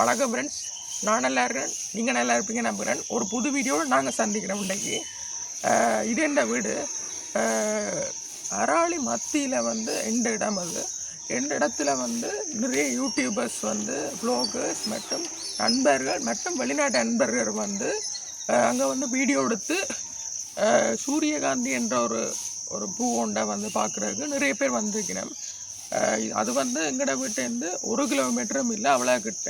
வணக்கம் ஃப்ரெண்ட்ஸ் நான் நல்லா இருக்கிறேன். நீங்கள் நல்லா இருப்பீங்க நம்புகிறேன் ஒரு புது வீடியோவில் நாங்கள் சந்திக்கிறோம் இன்றைக்கி இது என்ன வீடு? அராளி மத்தியில் வந்து எந்த இடம் அது. எந்த இடத்துல வந்து நிறைய யூடியூபர்ஸ் வந்து ப்ளோகர்ஸ் மற்றும் நண்பர்கள் மற்றும் வெளிநாட்டு நண்பர்கள் வந்து அங்கே வந்து வீடியோ எடுத்து சூரியகாந்தி என்ற ஒரு ஒரு பூ ஒன்றை வந்து பார்க்குறதுக்கு நிறைய பேர் வந்திருக்கிறேன் அது வந்து எங்களோட வீட்டிலேருந்து ஒரு கிலோமீட்டரும் இல்லை அவ்வளோ கிட்ட.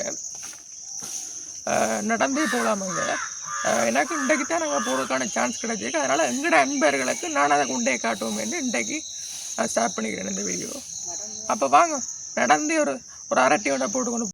நடந்தே போகலாமாங்க எனக்கு இன்றைக்கு தான் நாங்கள் போகிறதுக்கான சான்ஸ் கிடைச்சிருக்கு. அதனால் எங்களோட நண்பர்களுக்கு நான் அதை கொண்டே காட்டுவோம் என்று இன்றைக்கு ஸ்டார்ட் பண்ணிக்கிறேன் இந்த வீடியோ அப்போ வாங்க நடந்தே ஒரு ஒரு அரட்டியோட போட்டு கொண்டு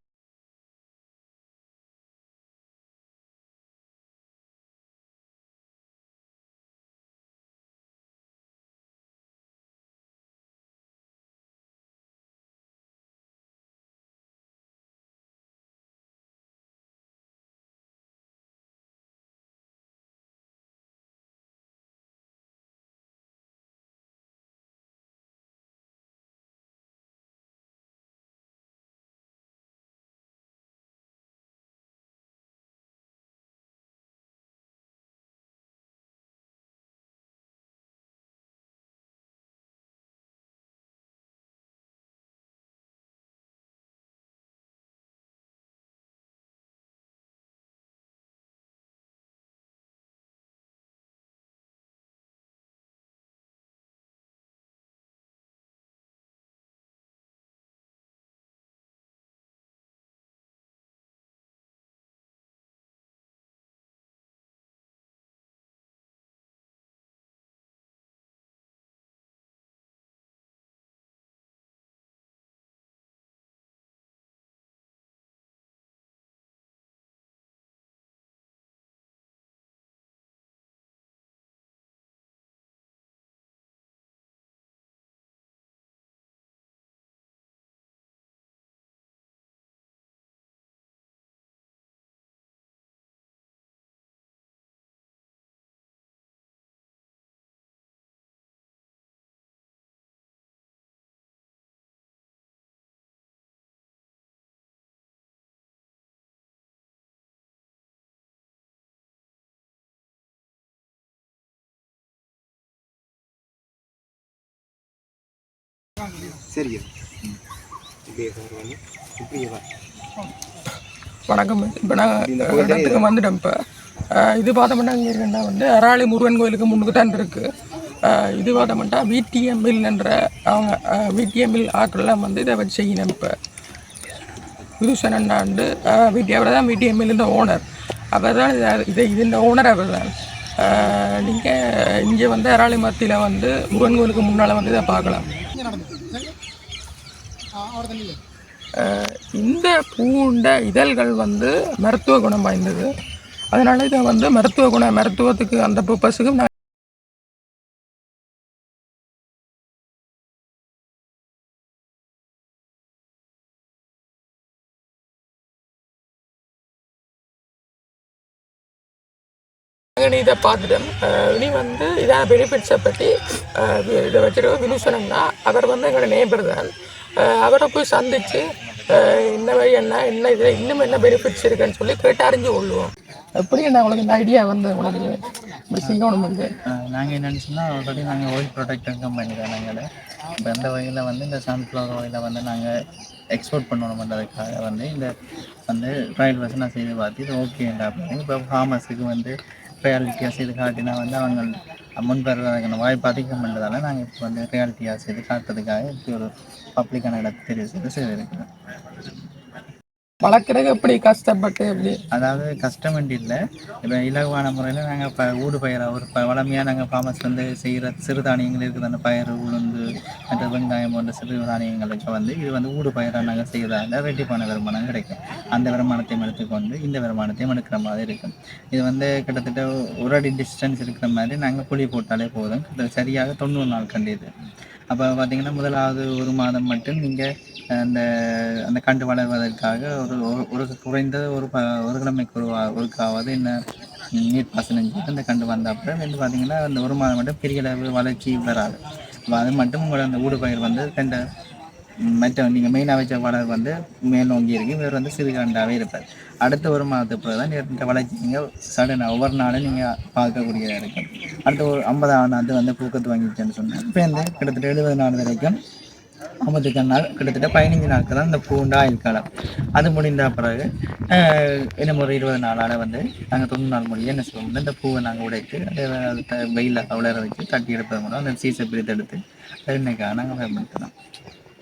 இப்படியே சார் வந்து இப்படியே வா. வணக்கம். இப்போ நாங்கள் இடத்துக்கு வந்துட்டோம் இப்போ. இது பார்த்தோம்னா இங்கே இருக்கா வந்து அராளி முருகன் கோயிலுக்கு முன்னுக்கு தான் இருக்குது இது பார்த்தோம்னா விடிஎம் மில்ன்ற அவங்க விடிஎம் மில் ஆட்கள்லாம் வந்து இதை வச்சு செய்யணும் இப்போ. விதுசன் அண்ணாண்டு விடி அவர் தான் விடிஎம் மில்லுன்ற ஓனர் அவர் தான் இது இதுன்ற ஓனர் அவர் தான் நீங்கள் இங்கே வந்து அராளி மத்தியில் வந்து முருகன் கோயிலுக்கு முன்னால் வந்து இதை பார்க்கலாம். இந்த பூண்ட இதழ்கள் வந்து மருத்துவ குணம் வாய்ந்தது. அதனால இதை வந்து மருத்துவ குண மருத்துவத்துக்கு அந்த பர்பஸுக்கு இனி இதை பார்த்துட்டேன். அஹ் இனி வந்து இதான பெனிஃபிட்ஸை பற்றி இதை வச்சுருக்க வினுசனம்னா அவர் வந்து எங்களோட நேபர் தான் அவரை போய் சந்தித்து என்ன வழி என்ன என்ன இது இன்னும் என்ன பெனிஃபிட்ஸ் இருக்குன்னு சொல்லி கேட்டு அறிஞ்சு கொள்ளுவோம் எப்படி என்ன உங்களுக்கு இந்த ஐடியா வந்து உங்களுக்கு இப்படி செய்யணும் வந்து? நாங்கள் என்னென்னு சொன்னால் ஆல்ரெடி நாங்கள் ஆயில் ப்ரொடக்டர் கம்பெனி தான் நாங்கள் இப்போ அந்த வகையில் வந்து இந்த சன்ஃப்ளவர் ஆயிலை வந்து நாங்கள் எக்ஸ்போர்ட் பண்ணணுன்றதுக்காக வந்து இந்த வந்து ட்ரையல் வச்சு நான் செய்து பார்த்து இது ஓகேண்டா அப்படின்னு இப்போ ஃபார்மர்ஸுக்கு வந்து ரியாலிட்டியாக செய்து காட்டினா வந்து அவங்க முன் பெறுவதற்கான வாய்ப்பு அதிகம் பண்ணுறதால நாங்கள் இப்போ வந்து ரியாலிட்டியாக செய்து காட்டுறதுக்காக இப்படி ஒரு பப்ளிக்கான இடத்தை தெரிவு செய்து செய்திருக்கிறோம். வளர்க்குறதுக்கு எப்படி கஷ்டப்பட்டு எப்படி? அதாவது கஷ்டம் இல்லை. இப்போ இலகுவான முறையில் நாங்கள் இப்போ ஊடு பயிரை ஒரு ப வளமையாக நாங்கள் ஃபார்மர்ஸ் வந்து செய்கிற சிறுதானியங்கள் இருக்குது. அந்த பயிர் உளுந்து மற்ற வெங்காயம் போன்ற சிறுதானியங்களுக்கு வந்து இது வந்து ஊடு பயிராக நாங்கள் செய்கிறதால ரெட்டிப்பான வருமானம் கிடைக்கும். அந்த வருமானத்தையும் எடுத்துக்கொண்டு இந்த வருமானத்தையும் எடுக்கிற மாதிரி இருக்கும். இது வந்து கிட்டத்தட்ட ஒரு அடி டிஸ்டன்ஸ் இருக்கிற மாதிரி நாங்கள் குழி போட்டாலே போதும். சரியாக தொண்ணூறு நாள் கண்டியது அப்போ பார்த்தீங்கன்னா முதலாவது ஒரு மாதம் மட்டும் நீங்கள் அந்த அந்த கண்டு வளர்வதற்காக ஒரு ஒரு- ஒரு குறைந்த ஒரு ப ஒரு கிழமைக்கு ஒரு ஒருக்காவது என்ன நீர் பாசனம் செய்து அந்த கண்டு வந்த அப்புறம் வந்து பார்த்தீங்கன்னா அந்த ஒரு மாதம் மட்டும் பெரிய அளவு வளர்ச்சி வராது அது மட்டும் உங்களோட அந்த ஊடு பயிர் வந்து கண்ட மற்ற நீங்கள் மெயினாக வச்ச வளர் வந்து மேல் நோங்கி இருக்கு. இவர் வந்து சிறுகண்டாவே இருப்பார். அடுத்த ஒரு மாதத்துக்கு பிறகு தான் இந்த வளர்ச்சி. நீங்கள் சடனாக ஒவ்வொரு நாளும் நீங்கள் பார்க்கக்கூடியதாக இருக்கும். அடுத்த ஒரு ஐம்பதாம் நாள் வந்து பூக்கத்து வாங்கிச்சேன்னு சொன்னேன் இப்போ இந்த கிட்டத்தட்ட எழுபது நாள் வரைக்கும் ஐம்பத்தெட்டு நாள் கிட்டத்தட்ட பதினஞ்சு நாட்கள் தான் இந்த பூண்டா ஆயுள் காலம் அது முடிந்த பிறகு என்ன இன்னும் ஒரு இருபது நாளால் வந்து நாங்கள் தொண்ணூறு நாள் முடிய என்ன சொல்லுவோம் இந்த பூவை நாங்கள் உடைத்து அதை வெயிலில் உலர வச்சு தட்டி எடுப்பது மூலம் அந்த சீசை பிரித்து எடுத்து எண்ணெய்க்காக நாங்கள் பயன்படுத்தலாம்.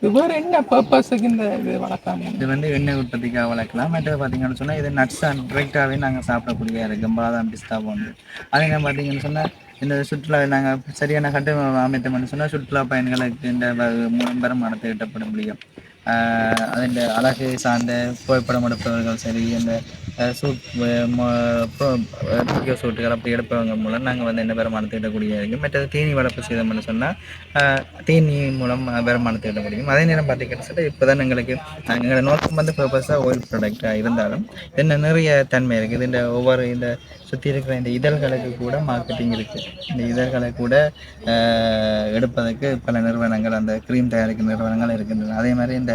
வேறு என்ன பர்பஸுக்கு இந்த இது வளர்க்காம இது வந்து எண்ணெய் உற்பத்திக்காக வளர்க்கலாம். மற்றது பார்த்தீங்கன்னு சொன்னால் இது நட்ஸ் டிரெக்டாகவே நாங்கள் சாப்பிடக்கூடிய இருக்கும் பாதாம் பிஸ்தா போன்று அதே என்ன பார்த்தீங்கன்னு சொன்னால் இந்த சுற்றுலா நாங்கள் சரியான கட்டு அமைத்தோம்னு சொன்னால் சுற்றுலா பயணிகளுக்கு இந்த வ- நடத்தி வருமானத்தை முடியும் அதில் அழகு சார்ந்த புகைப்படம் எடுப்பவர்கள் சரி அந்த சூட் இப்போ சூட்டுகள் அப்படி எடுப்பவங்க மூலம் நாங்கள் வந்து என்ன வருமானத்தை ஈட்டக்கூடிய இருக்கும் மற்றது தேனி வளர்ப்பு செய்தோம்னு சொன்னால் தேனி மூலம் வருமானத்தை ஈட்ட முடியும் அதே நேரம் பார்த்தீங்கன்னு இப்போ தான் எங்களுக்கு எங்களோட நோக்கம் வந்து பர்பஸாக ஓயில் ப்ராடக்டாக இருந்தாலும் என்ன நிறைய தன்மை இருக்குது இந்த ஒவ்வொரு இந்த சுற்றி இருக்கிற இந்த இதழ்களுக்கு கூட மார்க்கெட்டிங் இருக்குது இந்த இதழ்களை கூட எடுப்பதற்கு பல நிறுவனங்கள் அந்த க்ரீம் தயாரிக்கும் நிறுவனங்கள் இருக்கின்றன. அதே மாதிரி இந்த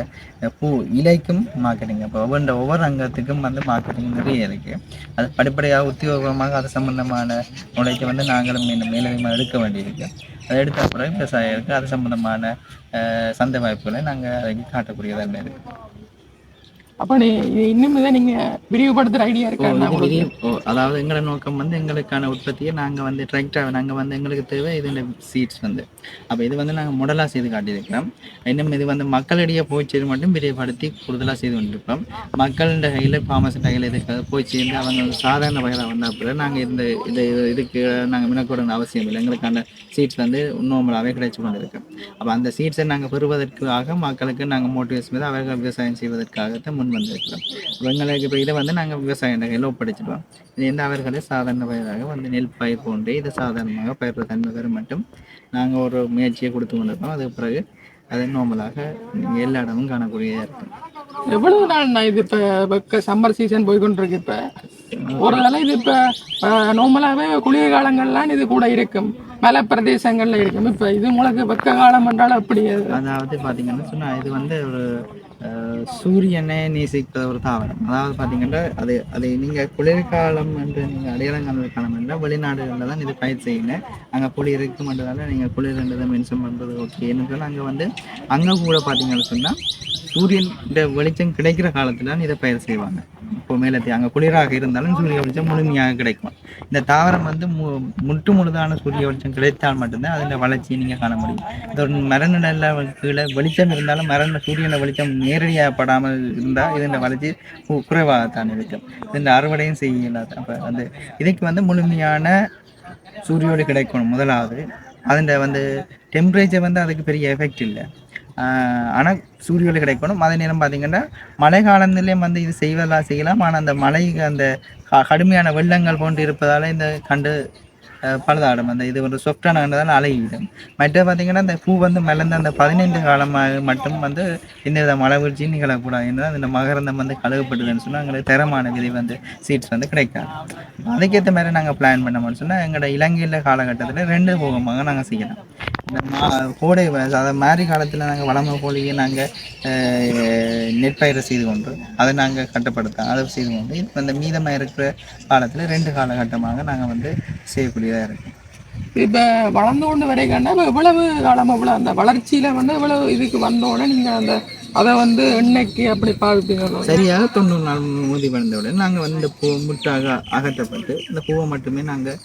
பூ இலைக்கும் மார்க்கெட்டிங் அப்போ ஒவ்வொரு ஒவ்வொரு அங்கத்துக்கும் வந்து மார்க்கெட்டிங் நிறைய இருக்குது அது படிப்படியாக உத்தியோகமாக அது சம்பந்தமான நுழைக்கு வந்து நாங்களும் மேலும் மேலதிகமாக எடுக்க வேண்டியிருக்கு. அதை எடுத்த பிறகு விவசாயிகளுக்கு அது சம்பந்தமான சந்தை வாய்ப்புகளை நாங்கள் அதை காட்டக்கூடியதாக இருக்குது அப்போ இது இன்னும் இதை நீங்கள் விரிவுபடுத்துகிற ஐடியா இருக்கா அதாவது எங்களோட நோக்கம் வந்து எங்களுக்கான உற்பத்தியை நாங்கள் வந்து டிரெக்டாக நாங்கள் வந்து எங்களுக்கு தேவை இது இந்த சீட்ஸ் வந்து. அப்போ இது வந்து நாங்கள் முடலாக செய்து காட்டியிருக்கிறோம். இன்னும் இது வந்து மக்களிடையே போய் சேர்ந்து மட்டும் விரிவுபடுத்தி கூடுதலாக செய்து கொண்டிருப்போம் மக்களின் கையில் ஃபார்மஸ் கையில் இதுக்கு போய் சேர்ந்து அவங்க வந்து சாதாரண வகையில் வந்த பிறகு நாங்கள் இந்த இது இதுக்கு நாங்கள் மினக்கூட அவசியம் இல்லை. எங்களுக்கான சீட்ஸ் வந்து நார்மலாகவே கிடைச்சு கொண்டு இருக்கு அப்போ அந்த சீட்ஸை நாங்கள் பெறுவதற்காக மக்களுக்கு நாங்கள் மோட்டிவேஷன் அவர்கள் விவசாயம் செய்வதற்காகத்தான் முன் வந்திருக்கிறோம். அப்ப எங்களுக்கு இப்போ இதை வந்து நாங்கள் விவசாயம் கையில் ஒப்படைச்சிடுவோம். இது வந்து அவர்களே சாதாரண பயிராக வந்து நெல் பயிர் போன்று இது சாதாரணமாக பயிர் தன்மை வரும் மட்டும் நாங்கள் ஒரு முயற்சியை கொடுத்து கொண்டிருக்கோம் அதுக்கு பிறகு அது நார்மலாக எல்லா இடமும் காணக்கூடியதாக இருக்கும். எவ்வளவு நாள் இது இப்போ சம்மர் சீசன் போய் கொண்டிருக்கு இப்போ? ஒரு வேளை இது இப்போ நார்மலாகவே குளிர் காலங்கள்லாம் இது கூட இருக்கும். மலை பிரதேசங்கள்ல இருக்கும். இப்போ இது உங்களுக்கு வெக்க காலம் என்றால் அப்படி அது? அதாவது பார்த்தீங்கன்னா சொன்னால் இது வந்து ஒரு சூரியனை நேசிக்கிற ஒரு தாவரம். அதாவது பார்த்தீங்கன்னா அது அது நீங்கள் குளிர்காலம் என்று நீங்கள் அடையாளம் காணுற காலம் என்றால் வெளிநாடுகளில் தான் இது பயிர் செய்யணும் அங்கே குளிர் இருக்குமென்றதால நீங்கள் குளிர்ன்றதை மென்ஷன் பண்ணுறது ஓகே சொல்லி அங்கே வந்து அங்கே கூட பார்த்தீங்கன்னு சொன்னால் சூரியன் வெளிச்சம் கிடைக்கிற காலத்தில் தான் இதை பயிர் செய்வாங்க. இப்போ மேலத்தை அங்கே குளிராக இருந்தாலும் சூரிய வெளிச்சம் முழுமையாக கிடைக்கும். இந்த தாவரம் வந்து மு முற்று முழுதான சூரிய வெளிச்சம் கிடைத்தால் மட்டும்தான் அதில் வளர்ச்சியை நீங்கள் காண முடியும். இந்த ஒரு மரநில கீழே வெளிச்சம் இருந்தாலும் மரண சூரியன வெளிச்சம் நேரடியாக படாமல் இருந்தால் இதன் வளர்ச்சி குறைவாகத்தான் இருக்கும் இந்த அறுவடையும் செய்ய இல்லாத அப்போ அந்த இதுக்கு வந்து முழுமையான சூரியோடு கிடைக்கணும் முதலாவது. அதில் வந்து டெம்பரேச்சர் வந்து அதுக்கு பெரிய எஃபெக்ட் இல்லை. ஆனால் சூரிய ஒளி கிடைக்கணும். அதே நேரம் பார்த்தீங்கன்னா மழை காலத்திலையும் வந்து இது செய்வதெல்லாம் செய்யலாம். ஆனால் அந்த மழை அந்த கடுமையான வெள்ளங்கள் போன்று இருப்பதால் இந்த கண்டு பழுதாடும். அந்த இது ஒரு சொஃப்டான கண்டதால் அழகிடும் மற்ற பார்த்தீங்கன்னா இந்த பூ வந்து மலர்ந்த அந்த பதினைந்து காலமாக மட்டும் வந்து எந்த வித மழை வீழ்ச்சியும் நிகழக்கூடாது. என்றால் இந்த மகரந்தம் வந்து கழுகப்பட்டதுன்னு சொன்னால் எங்களுக்கு தரமான விதை வந்து சீட்ஸ் வந்து கிடைக்காது. அதுக்கேற்ற மாதிரி நாங்கள் பிளான் பண்ணோம்னு சொன்னால் எங்களோட இலங்கையில் காலகட்டத்தில் ரெண்டு போகமாக நாங்கள் செய்யலாம். இந்த மா கோடை அதை அதாவது காலத்தில் நாங்கள் வளமை போலியே நாங்கள் நெற்பயிரை செய்து கொண்டு அதை நாங்கள் கட்டுப்படுத்த அதை செய்து கொண்டு இப்போ இந்த மீதமாக இருக்கிற காலத்தில் ரெண்டு காலகட்டமாக நாங்கள் வந்து வேண்டியதாக இருக்கும் இப்போ வளர்ந்து கொண்டு வரைக்கண்டா இப்போ இவ்வளவு காலம் அவ்வளோ அந்த வளர்ச்சியில் வந்து இவ்வளவு இதுக்கு வந்தோடனே நீங்கள் அந்த அதை வந்து எண்ணெய்க்கு அப்படி பாவிப்பீங்க சரியாக தொண்ணூறு நாள் மூதி உடனே நாங்கள் வந்து இந்த பூ முட்டாக அகற்றப்பட்டு இந்த பூவை மட்டுமே நாங்கள்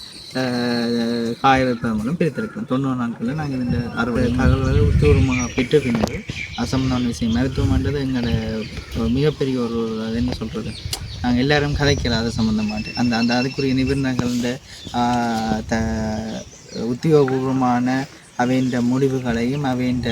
காய வைப்பதன் மூலம் பிரித்தெடுக்கிறோம். தொண்ணூறு நாட்களில் நாங்கள் இந்த அறுபது தகவல்களை உத்தூரமாக பெற்ற பின்னர் அசம்பந்தான விஷயம் மருத்துவமன்றது எங்களோட மிகப்பெரிய ஒரு அது என்ன சொல்கிறது நாங்கள் எல்லாரும் கதைக்கலாம் அது சம்மந்தமாட்டு அந்த அந்த அதுக்குரிய நிபுணர்களின் இந்த த உத்தியோகபூர்வமான அவைன்ற முடிவுகளையும் அவைன்ற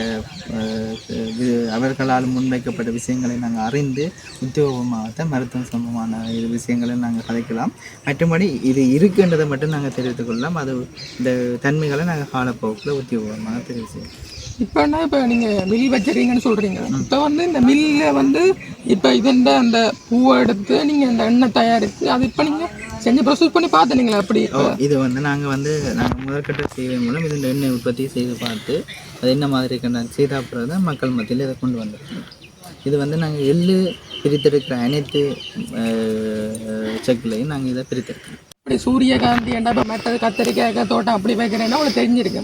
அவர்களால் முன்வைக்கப்பட்ட விஷயங்களை நாங்கள் அறிந்து உத்தியோகமாக மருத்துவம் சம்பந்தமான இது விஷயங்களை நாங்கள் கதைக்கலாம். மற்றபடி இது இருக்குன்றதை மட்டும் நாங்கள் தெரிவித்துக் கொள்ளலாம். அது இந்த தன்மைகளை நாங்கள் காலப்போக்கில் உத்தியோகமாக தெரிவிச்சுக்கலாம். செய்யலாம் இப்போ என்ன இப்போ நீங்கள் மில் வச்சிருக்கீங்கன்னு சொல்கிறீங்க இப்போ வந்து இந்த மில்ல வந்து இப்போ இதுண்ட அந்த பூவை எடுத்து நீங்கள் இந்த எண்ணெய் தயாரித்து அது இப்போ நீங்கள் செஞ்சு ப்ரொசஸ் பண்ணி பார்த்துனீங்களா அப்படி இது வந்து நாங்கள் வந்து நாங்கள் முதற்கட்ட செய்வதன் மூலம் இது எண்ணெய் உற்பத்தி செய்து பார்த்து அது என்ன மாதிரி செய்தாப்புறத மக்கள் மத்தியில் இதை கொண்டு வந்திருக்கோம். இது வந்து நாங்கள் எள்ளு பிரித்தெடுக்கிற அனைத்து செக்லையும் நாங்கள் இதை பிரித்தெடுக்கிறோம் இப்படி சூரியகாந்தி என்ன இப்போ மற்றது கத்திரிக்காய் தோட்டம் அப்படி வைக்கிறேன்னா உங்களுக்கு தெரிஞ்சிருக்கு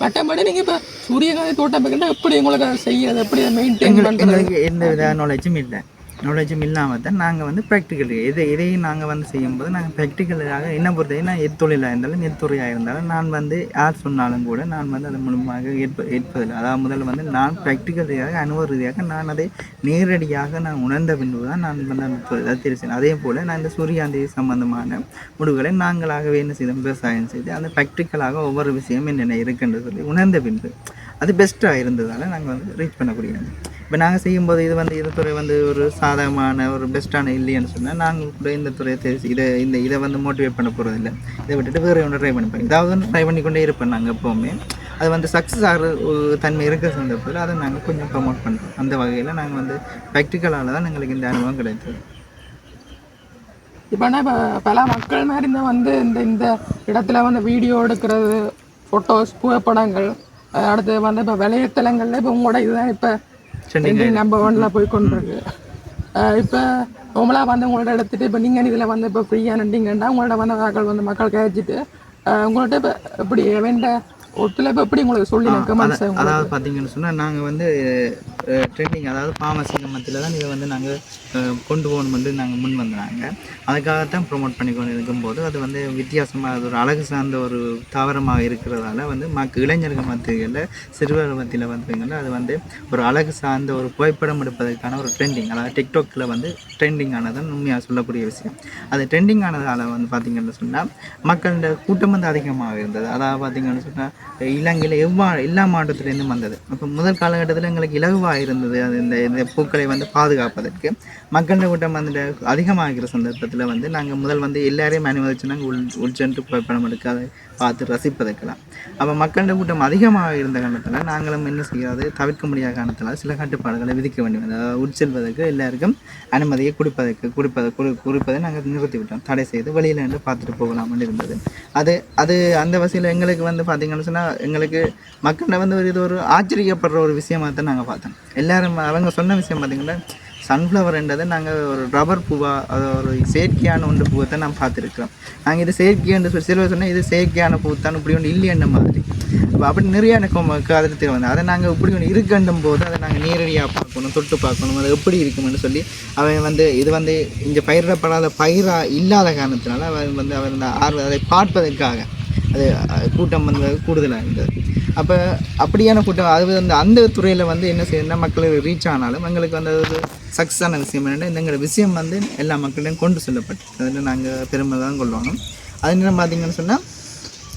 மற்றபடி நீங்கள் இப்போ சூரியகாந்தி தோட்டம் எப்படி உங்களுக்கு செய்யறது? எப்படி மெயின்டைன் பண்ணுறது எந்த வித நாலேஜும் இல்லை. நாலேஜும் இல்லாமல் தான் நாங்கள் வந்து ப்ராக்டிக்கல் இதை இதையும் நாங்கள் வந்து செய்யும்போது நாங்கள் ப்ராக்டிக்கலாக என்ன பொறுத்தவரை நான் எத்தொழிலாக இருந்தாலும் எத் துறையாக இருந்தாலும் நான் வந்து யார் சொன்னாலும் கூட நான் வந்து அதை மூலமாக ஏற்ப ஏற்பதில்லை. அதாவது முதல்ல வந்து நான் ப்ராக்டிக்கல் ரீதியாக அனுபவ ரீதியாக நான் அதை நேரடியாக நான் உணர்ந்த பின்பு தான் நான் வந்து அந்த தொழிலை தெரிவித்தேன் அதே போல் நான் இந்த சூரியாந்தி சம்பந்தமான முடிவுகளை நாங்களாகவே என்ன செய்தோம்? விவசாயம் செய்து அந்த ப்ராக்டிக்கலாக ஒவ்வொரு விஷயமும் என்னென்ன இருக்குன்றது சொல்லி உணர்ந்த பின்பு அது பெஸ்ட்டாக இருந்ததால் நாங்கள் வந்து ரீச் பண்ணக்கூடியது. இப்போ நாங்கள் செய்யும்போது இது வந்து இந்த துறை வந்து ஒரு சாதகமான ஒரு பெஸ்ட்டான இல்லைன்னு சொன்னால் நாங்கள் கூட இந்த துறையை தெரிஞ்சு இதை இந்த இதை வந்து மோட்டிவேட் பண்ண போகிறது இல்லை. இதை விட்டுட்டு வேறு ஒன்று ட்ரை பண்ணிப்போம் ஏதாவது ஒன்று ட்ரை பண்ணிக்கொண்டே இருப்போம் நாங்கள் எப்போவுமே. அது வந்து சக்ஸஸ் ஆகிற தன்மை இருக்கிற சந்தர்ப்பத்தில் அதை நாங்கள் கொஞ்சம் ப்ரமோட் பண்ணுறோம் அந்த வகையில் நாங்கள் வந்து ப்ராக்டிக்கலால் தான் எங்களுக்கு இந்த அனுபவம் கிடைத்தது. இப்போ இப்போ பல மக்கள் மாதிரி இருந்தால் வந்து இந்த இந்த இடத்துல வந்து வீடியோ எடுக்கிறது ஃபோட்டோஸ் புகைப்படங்கள் அடுத்து வந்து இப்போ விளையத்தலங்களில் இப்போ உங்களோட இதுதான் இப்போ ட்ரெண்டிங் நம்பர் ஒன்ல போய் கொண்டிருக்கு இப்போ நார்மலாக வந்து உங்கள்ட்ட எடுத்துட்டு இப்போ நீங்கள் இதில் வந்து இப்போ ஃப்ரீயாக நின்றீங்கன்னா உங்கள்ட்ட வந்து மக்கள் வந்து மக்கள் கேச்சிட்டு உங்கள்ட்ட இப்போ எப்படி வேண்ட ஒத்துழைப்பு எப்படி உங்களுக்கு சொல்லி அதாவது பார்த்தீங்கன்னு சொன்னால் நாங்கள் வந்து ட்ரெண்டிங் அதாவது ஃபார்மசி மத்தியில் தான் இதை வந்து நாங்கள் கொண்டு போகணும் வந்து நாங்கள் முன் வந்தாங்க. அதுக்காகத்தான் ப்ரொமோட் பண்ணி கொண்டு இருக்கும்போது அது வந்து வித்தியாசமாக அது ஒரு அழகு சார்ந்த ஒரு தாவரமாக இருக்கிறதால வந்து மக் இளைஞர்கள் மத்தியில் சிறுவர் மத்தியில் வந்துங்கன்னா அது வந்து ஒரு அழகு சார்ந்த ஒரு புகைப்படம் எடுப்பதற்கான ஒரு ட்ரெண்டிங் அதாவது டிக்டாக்கில் வந்து ட்ரெண்டிங் ஆனதுன்னு உண்மையாக சொல்லக்கூடிய விஷயம். அது ட்ரெண்டிங் ஆனதால் வந்து பார்த்திங்கன்னு சொன்னால் மக்களோட கூட்டம் வந்து அதிகமாக இருந்தது. அதாவது பார்த்திங்கன்னு சொன்னால் இலங்கையில் எவ்வா எல்லா மாவட்டத்துலேருந்தும் வந்தது. அப்போ முதல் காலகட்டத்தில் எங்களுக்கு இலகுவாக இருந்தது. அது இந்த இந்த பூக்களை வந்து பாதுகாப்பதற்கு. மக்கள் கூட்டம் வந்து அதிகமாகிற சந்தர்ப்பத்தில் வந்து நாங்கள் முதல் வந்து எல்லாரையும் அனுமதிச்சு நாங்கள் உள் உள்சென்று புகைப்படம் எடுக்க அதை பார்த்து ரசிப்பதற்கெல்லாம். அப்போ மக்கள் கூட்டம் அதிகமாக இருந்த காரணத்தில் நாங்களும் என்ன செய்யாது தவிர்க்க முடியாத காரணத்தில் சில கட்டுப்பாடுகளை விதிக்க வேண்டும் அதாவது உட்செல்வதற்கு எல்லாருக்கும் அனுமதியை கொடுப்பதற்கு கொடுப்பதை கொடு கொடுப்பதை நாங்கள் நிறுத்திவிட்டோம். தடை செய்து வெளியில் நின்று பார்த்துட்டு போகலாம்னு இருந்தது. அது அது அந்த வசதியில் எங்களுக்கு வந்து பார்த்தீங்கன்னு சொன்னால் எங்களுக்கு மக்கள்கிட்ட வந்து ஒரு இது ஒரு ஆச்சரியப்படுற ஒரு விஷயமா தான் நாங்கள் பார்த்தோம். எல்லோரும் அவங்க சொன்ன விஷயம் பார்த்தீங்கன்னா சன்ஃப்ளவர்ன்றதை நாங்கள் ஒரு ரப்பர் பூவா அது ஒரு செயற்கையான ஒன்று பூவை தான் நான் பார்த்துருக்குறோம். நாங்கள் இது செயற்கையான சொல்லி சொன்னால் இது செயற்கையான பூ தான் இப்படி ஒன்று இல்லையன்ற மாதிரி. அப்போ அப்படி நிறைய எனக்கு காதலத்தில் வந்து அதை நாங்கள் இப்படி ஒன்று இருக்கண்டும் போது அதை நாங்கள் நேரடியாக பார்க்கணும் தொட்டு பார்க்கணும் அது எப்படி இருக்கும்னு சொல்லி அவன் வந்து இது வந்து இங்கே பயிரிடப்படாத பயிராக இல்லாத காரணத்தினால அவன் வந்து அவர் அந்த ஆர்வம் அதை பார்ப்பதற்காக அது கூட்டம் வந்து கூடுதலாக இருந்தது. அப்போ அப்படியான கூட்டம் அது வந்து அந்த துறையில் வந்து என்ன செய்யணும்னா மக்களுக்கு ரீச் ஆனாலும் எங்களுக்கு வந்து அது சக்ஸஸான விஷயம் என்னென்னா எங்களோட விஷயம் வந்து எல்லா மக்களையும் கொண்டு செல்லப்பட்டு அதில் நாங்கள் பெருமை தான் கொள்ளணும் அது என்ன பார்த்தீங்கன்னு சொன்னால்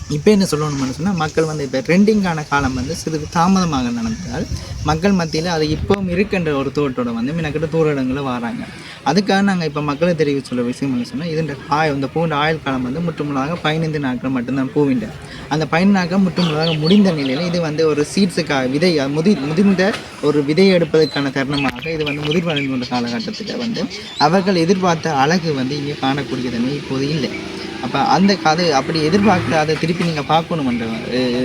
இப்போ என்ன சொல்லணும்னு சொன்னால் மக்கள் வந்து இப்போ ட்ரெண்டிங்கான காலம் வந்து சிறிது தாமதமாக நடந்தால் மக்கள் மத்தியில் அது இப்போவும் இருக்கின்ற ஒரு தோட்டோட வந்து மினக்கிட்ட தூர இடங்களில் வராங்க. அதுக்காக நாங்கள் இப்போ மக்களுக்கு தெரிவி சொல்ல விஷயம் என்ன சொன்னால் இதுன்ற ஆய் இந்த பூண்ட ஆயுள் காலம் வந்து முற்றுமுழுதாக பதினைந்து நாட்கள் மட்டும்தான் பூவிண்ட அந்த பதினைந்து நாட்கள் முற்றுமுழுதாக முடிந்த நிலையில் இது வந்து ஒரு சீட்ஸுக்காக விதை முதி முதிர்ந்த ஒரு விதை எடுப்பதற்கான தருணமாக இது வந்து முதிர்வடைந்து கொண்ட காலகட்டத்தில் வந்து அவர்கள் எதிர்பார்த்த அழகு வந்து இங்கே காணக்கூடிய தன்மை இப்போது இல்லை. அப்போ அந்த கதை அப்படி எதிர்பார்க்க அதை திருப்பி நீங்கள் பார்க்கணுமன்ற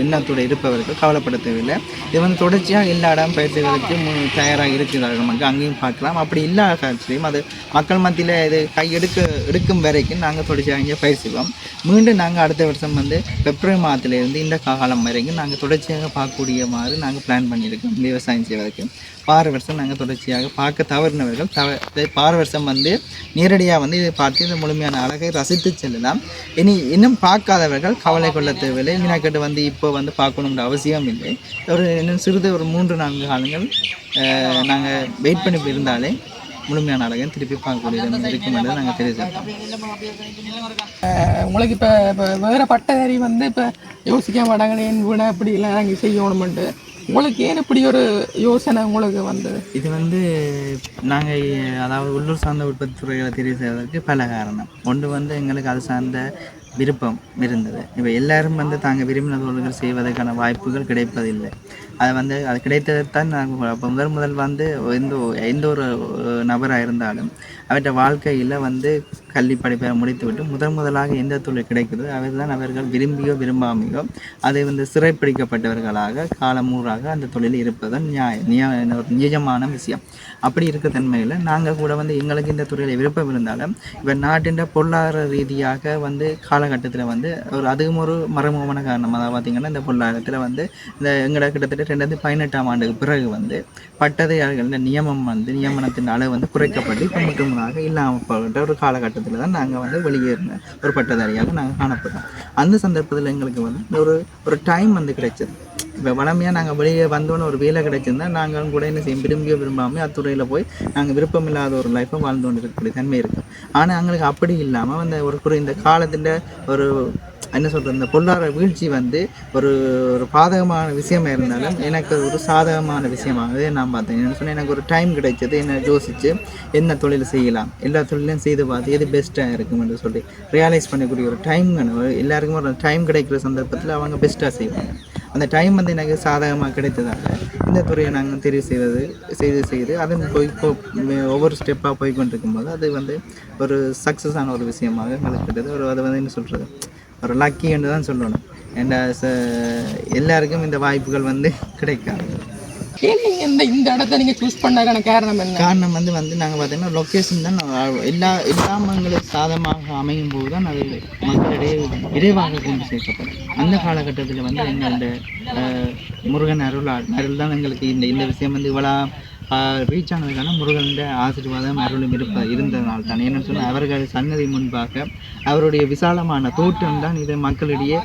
எண்ணத்தோடு இருப்பவர்கள் கவலைப்பட தேவையில்லை இது வந்து தொடர்ச்சியாக எல்லா இடம் பயிற்சிகளுக்கு மு தயாராக இருக்கிறார்கள் மக்கள். அங்கேயும் பார்க்கலாம். அப்படி இல்லாத காட்சியும் அது மக்கள் மத்தியில் இது கை எடுக்க எடுக்கும் வரைக்கும் நாங்கள் தொடர்ச்சியாக இங்கே பயிற்சிவோம் மீண்டும் நாங்கள் அடுத்த வருஷம் வந்து பிப்ரவரி மாதத்திலேருந்து இந்த காலம் வரைக்கும் நாங்கள் தொடர்ச்சியாக பார்க்கக்கூடிய மாதிரி நாங்கள் பிளான் பண்ணியிருக்கோம். விவசாயம் செய்வதற்கு. பார வருஷம் நாங்கள் தொடர்ச்சியாக பார்க்க தவறினவர்கள் தவ பார வருஷம் வந்து நேரடியாக வந்து இதை பார்த்து இந்த முழுமையான அழகை ரசித்து செல்லலாம். இனி இன்னும் பார்க்காதவர்கள் கவலை கொள்ள தேவையில்லை. மீனாக்கட்டு வந்து இப்போ வந்து பார்க்கணுங்கிற அவசியம் இல்லை. ஒரு இன்னும் சிறிது ஒரு மூன்று நான்கு காலங்கள் நாங்கள் வெயிட் பண்ணி இருந்தாலே முழுமையான அழகை திருப்பி பார்க்கக்கூடியது இருக்கும் என்று நாங்கள் தெரிவிச்சிருக்கோம் உங்களுக்கு இப்போ இப்போ வேறு பட்டதாரி வந்து இப்போ யோசிக்க மாட்டாங்களே என் வீணை இப்படி இல்லை நாங்கள் செய்யணுமெண்டு உங்களுக்கு ஏன் இப்படி ஒரு யோசனை உங்களுக்கு வந்து இது வந்து நாங்கள் அதாவது உள்ளூர் சார்ந்த உற்பத்தி துறைகளை தெரிவு செய்வதற்கு பல காரணம். ஒன்று வந்து எங்களுக்கு அது சார்ந்த விருப்பம் இருந்தது. இப்போ எல்லாரும் வந்து தாங்க விரும்பின தொழில்கள் செய்வதற்கான வாய்ப்புகள் கிடைப்பதில்லை. அது வந்து அது கிடைத்ததைத்தான் நாங்கள் இப்போ முதல் முதல் வந்து எந்த எந்த ஒரு நபராக இருந்தாலும் அவற்றை வாழ்க்கையில் வந்து கல்வி படிப்பை முடித்துவிட்டு முதன் முதலாக எந்த தொழில் கிடைக்குதோ அவர்தான் அவர்கள் விரும்பியோ விரும்பாமையோ அதை வந்து சிறைப்பிடிக்கப்பட்டவர்களாக காலமூறாக அந்த தொழில் இருப்பதும் நியாய ஒரு நிஜமான விஷயம். அப்படி இருக்க தன்மையில் நாங்கள் கூட வந்து எங்களுக்கு இந்த துறையில் விருப்பம் இருந்தாலும் இப்போ நாட்டின் பொருளாதார ரீதியாக வந்து காலகட்டத்தில் வந்து ஒரு அதுவும் ஒரு மறைமுகமான காரணம். அதாவது பார்த்திங்கன்னா இந்த பொருளாதாரத்தில் வந்து இந்த எங்களோட கிட்டத்தட்ட ரெண்டாயிரத்தி பதினெட்டாம் ஆண்டுக்கு பிறகு வந்து பட்டதாரிகளின் நியமம் வந்து நியமனத்தின் அளவு வந்து குறைக்கப்பட்டு இப்போ முற்றுமுறாக இல்லாமல் ஒரு ஒரு காலகட்டத்தில் தான் நாங்கள் வந்து வெளியேறின ஒரு பட்டதாரியாக நாங்கள் காணப்பட்டோம். அந்த சந்தர்ப்பத்தில் எங்களுக்கு வந்து ஒரு ஒரு டைம் வந்து கிடைச்சது. இப்போ வளமையாக நாங்கள் வெளியே வந்தோன்னு ஒரு வேலை கிடைச்சிருந்தா நாங்களும் கூட என்ன செய்யும் விரும்பியோ விரும்பாமல் அத்துறையில் போய் நாங்கள் விருப்பம் இல்லாத ஒரு லைஃப்பை வாழ்ந்து கொண்டு இருக்கக்கூடிய தன்மை இருக்கும். ஆனால் எங்களுக்கு அப்படி இல்லாமல் அந்த ஒரு குறி இந்த காலத்தின் ஒரு என்ன சொல்கிறது இந்த பொருளாதார வீழ்ச்சி வந்து ஒரு ஒரு பாதகமான விஷயமா இருந்தாலும் எனக்கு ஒரு சாதகமான விஷயமாகவே நான் பார்த்தேன். என்ன சொன்னால் எனக்கு ஒரு டைம் கிடைச்சது என்ன யோசித்து என்ன தொழில் செய்யலாம் எல்லா தொழிலையும் செய்து பார்த்து எது பெஸ்ட்டாக இருக்கும் என்று சொல்லி ரியலைஸ் பண்ணக்கூடிய ஒரு டைம் எல்லாருக்குமே ஒரு டைம் கிடைக்கிற சந்தர்ப்பத்தில் அவங்க பெஸ்ட்டாக செய்வாங்க. அந்த டைம் வந்து எனக்கு சாதகமாக கிடைத்ததால இந்த துறையை நாங்கள் தெரிவு செய்வது செய்து செய்து அதன் போய் ஒவ்வொரு ஸ்டெப்பாக போய் கொண்டிருக்கும் போது அது வந்து ஒரு சக்ஸஸான ஒரு விஷயமாக மதிப்பிட்டது ஒரு அது வந்து என்ன சொல்கிறது ஒரு லக்கி என்று தான் சொல்லணும். ஏன்னா எல்லாருக்கும் இந்த வாய்ப்புகள் வந்து கிடைக்காது. நீங்கள் இந்த இந்த இடத்த நீங்கள் சூஸ் பண்ணதுக்கான காரணம் என்ன? காரணம் வந்து வந்து நாங்கள் பார்த்தீங்கன்னா லொக்கேஷன் தான் நான் எல்லா எல்லா எங்களுக்கு சாதகமாக அமையும் போது தான் அது மக்களிடையே விரைவாக கொண்டு சேர்க்கப்படும். அந்த காலகட்டத்தில் வந்து எங்களோட அஹ், முருகன் அருள் அருள் தான் எங்களுக்கு இந்த இந்த விஷயம் வந்து இவ்வளோ ரீச் ஆனதுக்கான முருகனுடைய ஆசீர்வாதம் அருளும் இருப்ப இருந்ததனால் தான். ஏன்னு சொன்னால் அவர்கள் சன்னதி முன்பாக அவருடைய விசாலமான தோற்றம் தான் இதை மக்களிடையே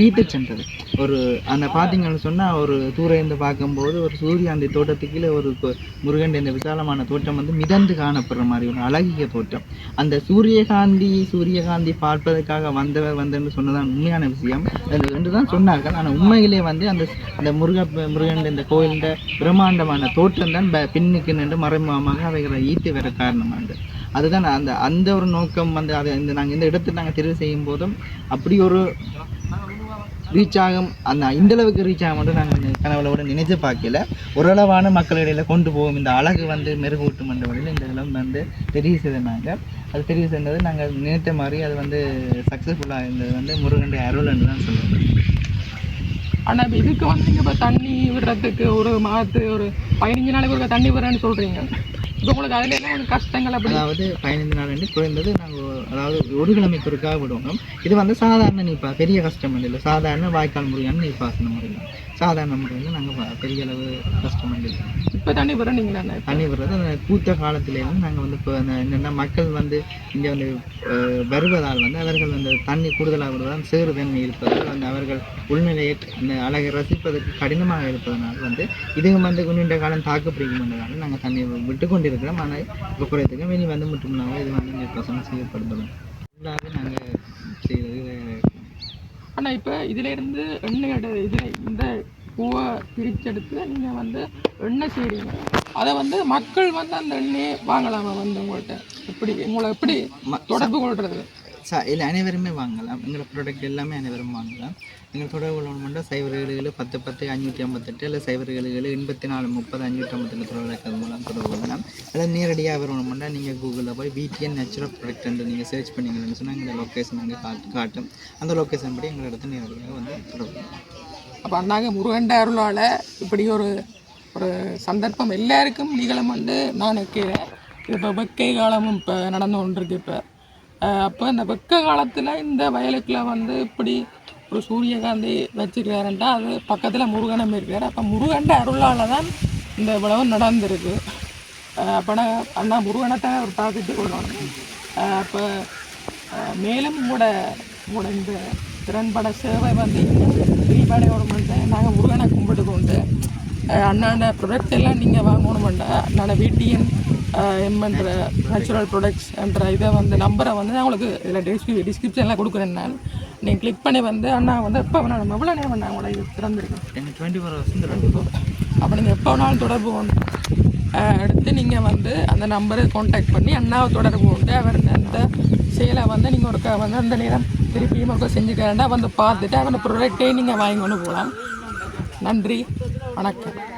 ஈட்டு சென்றது. ஒரு அந்த பார்த்தீங்கன்னு சொன்னால் ஒரு தூர இருந்து பார்க்கும்போது ஒரு சூரியாந்தி தோட்டத்துக்கு கீழே ஒரு கு- முருகன் இந்த விசாலமான தோட்டம் வந்து மிதந்து காணப்படுற மாதிரி ஒரு அழகிய தோற்றம். அந்த சூரியகாந்தி சூரியகாந்தி பார்ப்பதற்காக வந்தவர் வந்தன்னு சொன்னதான் உண்மையான விஷயம். அது என்று தான் சொன்னார்கள். ஆனால் உண்மையிலே வந்து அந்த அந்த முருக முருகன் இந்த கோயிலின் பிரம்மாண்டமான தோற்றம் தான் ப- பின்னுக்கு நின்று மறைமுகமாக அவைகளை ஈட்டு வர காரணமானது அதுதான் அந்த அந்த ஒரு நோக்கம் வந்து அதை இந்த நாங்கள் இந்த இடத்தை நாங்கள் தெரிவு செய்யும் போதும் அப்படி ஒரு ரீச் ஆகும் அந்த இந்த அளவுக்கு ரீச் ஆகும் மட்டும் நாங்கள் கனவுல கூட நினைத்து பார்க்கல. ஓரளவான மக்களிடையில் கொண்டு போகும் இந்த அழகு வந்து மெருகூட்டும் என்ற வழியில் இந்த இடம் வந்து தெரிவு செய்தாங்க அது தெரிவு செய்தது நாங்கள் நினைத்த மாதிரி அது வந்து சக்ஸஸ்ஃபுல்லாக இருந்தது வந்து முருகனுடைய அருள்னு தான் சொல்லுவோம். ஆனால் இப்போ இதுக்கு வந்து நீங்கள் இப்போ தண்ணி விடுறதுக்கு ஒரு மாதத்து ஒரு பதினஞ்சு நாளைக்கு ஒரு தண்ணி விடுறேன்னு சொல்கிறீங்க இப்போ உங்களுக்கு அதில் என்ன கஷ்டங்கள் அப்படி? அதாவது பதினைந்து நாள் வந்து குறைந்தது நாங்கள் அதாவது ஒரு கிழமைக்கு ஒருக்காக விடுவோம் இது வந்து சாதாரண நீப்பா பெரிய கஷ்டம் இல்லை. சாதாரண வாய்க்கால் முறையான பாசன முறையில் சாதாரண முறையில் நாங்கள் பெரிய அளவு கஷ்டம் இல்லை. இப்போ தண்ணி விடுற நீங்கள் தண்ணி விடுறது அந்த பூத்த காலத்திலேருந்து நாங்கள் வந்து இப்போ அந்த என்னென்னா மக்கள் வந்து இங்கே வந்து வருவதால் வந்து அவர்கள் அந்த தண்ணி கூடுதலாக விடுவதால் சேறு தண்ணி இருப்பதால் வந்து அவர்கள் உள்நிலையை அந்த அழகை ரசிப்பதற்கு கடினமாக இருப்பதனால் வந்து இதுவும் வந்து நீண்ட காலம் தாக்கு பிடிக்கும்ன்றதால நாங்கள் தண்ணி விட்டு கொண்டிருக்கிறோம். ஆனால் இப்போ குறையத்துக்கு இனி வந்து முற்றுமுனாக இது வந்து நிர்வாசனம் செய்யப்படுத்தணும் ஃபுல்லாகவே நாங்கள் ஆனால் இப்போ இதிலேருந்து எண்ணெய் எடு இதில் இந்த பூவை பிரித்தெடுத்து நீங்கள் வந்து எண்ணெய் செய்கிறீங்க அதை வந்து மக்கள் வந்து அந்த எண்ணெயை வாங்கலாமா வந்து உங்கள்கிட்ட எப்படி உங்களை எப்படி தொடர்பு கொள்வது சா இல்லை அனைவருமே வாங்கலாம். எங்களோட ப்ராடக்ட் எல்லாமே அனைவரும் வாங்கலாம். எங்கள் தொடர்பு கொள்ளணும்னா சைபர் ஏழு பத்து பத்து அஞ்சூற்றி ஐம்பத்தெட்டு இல்லை சைபர் ஏழு எண்பத்தி நாலு முப்பது அஞ்சூற்றி ஐம்பத்தெட்டு தொடர்பு மூலம் தொடர்பு கொள்ளலாம். இல்லை நேரடியாக வரணும்னா நீங்கள் கூகுளில் போய் பிடிஎன் நேச்சுரல் ப்ராடக்ட் என்று நீங்கள் சர்ச் பண்ணிங்கன்னு சொன்னால் எங்களை லொக்கேஷன் அங்கே காட்டு காட்டும். அந்த லொக்கேஷன் படி எங்களை இடத்துல நேரடியாக வந்து தொடர்பு அப்போ அண்ணாங்க முருகண்ட அருளால் இப்படி ஒரு ஒரு சந்தர்ப்பம் எல்லாருக்கும் நிகழும் வந்து நான் நினைக்கிறேன். இப்போ வெக்கை காலமும் இப்போ நடந்து கொண்டிருக்கு இப்போ. அப்போ இந்த வெக்க காலத்தில் இந்த வயலுக்குள்ள வந்து இப்படி ஒரு சூரியகாந்தி வச்சுருக்காருன்ட்டா அது பக்கத்தில் முருகனும் இருக்கார். அப்போ முருகன் அருளால் தான் இந்த இவ்வளவு நடந்திருக்கு. அப்போ நான் அண்ணா முருகனத்தை ஒரு பார்த்துட்டு கொள்ளணும் அப்போ மேலும் கூட உங்களோட இந்த திறன்பட சேவை வந்து விரிவடையணுமெண்டு நாங்கள் முருகனை கும்பிட்டு கொண்டு அண்ணாண்ட ப்ரொடக்ட் எல்லாம் நீங்கள் வாங்கணுமெண்டா அண்ணாண்ட வீட்டையும் எம்என்ற நேச்சுரல் ப்ராடக்ட்ஸ் என்ற இதை வந்து நம்பரை வந்து நான் உங்களுக்கு இதில் டிஸ்கிரி டிஸ்கிரிப்ஷனில் கொடுக்குறேன் நான். நீங்கள் கிளிக் பண்ணி வந்து அண்ணா வந்து எப்போ வேணாலும் எவ்வளோ நேரம் வேணா உங்களை இது திறந்துருக்கு எனக்கு டுவெண்ட்டி ஃபோர் ஹவர்ஸ் ரெண்டு அப்போ நீங்கள் எப்போ வேணாலும் தொடர்பு அஹ், எடுத்து நீங்கள் வந்து அந்த நம்பரை காண்டாக்ட் பண்ணி அண்ணாவை தொடர்பு கொண்டு அவர் அந்த செயலை வந்து நீங்கள் ஒரு வந்து அந்த நேரம் திருப்பியும் அக்கா செஞ்சுக்கிறேன்டா வந்து பார்த்துட்டு அவன் ப்ராடக்டே நீங்கள் வாங்கி கொண்டு போகலாம். நன்றி. வணக்கம்.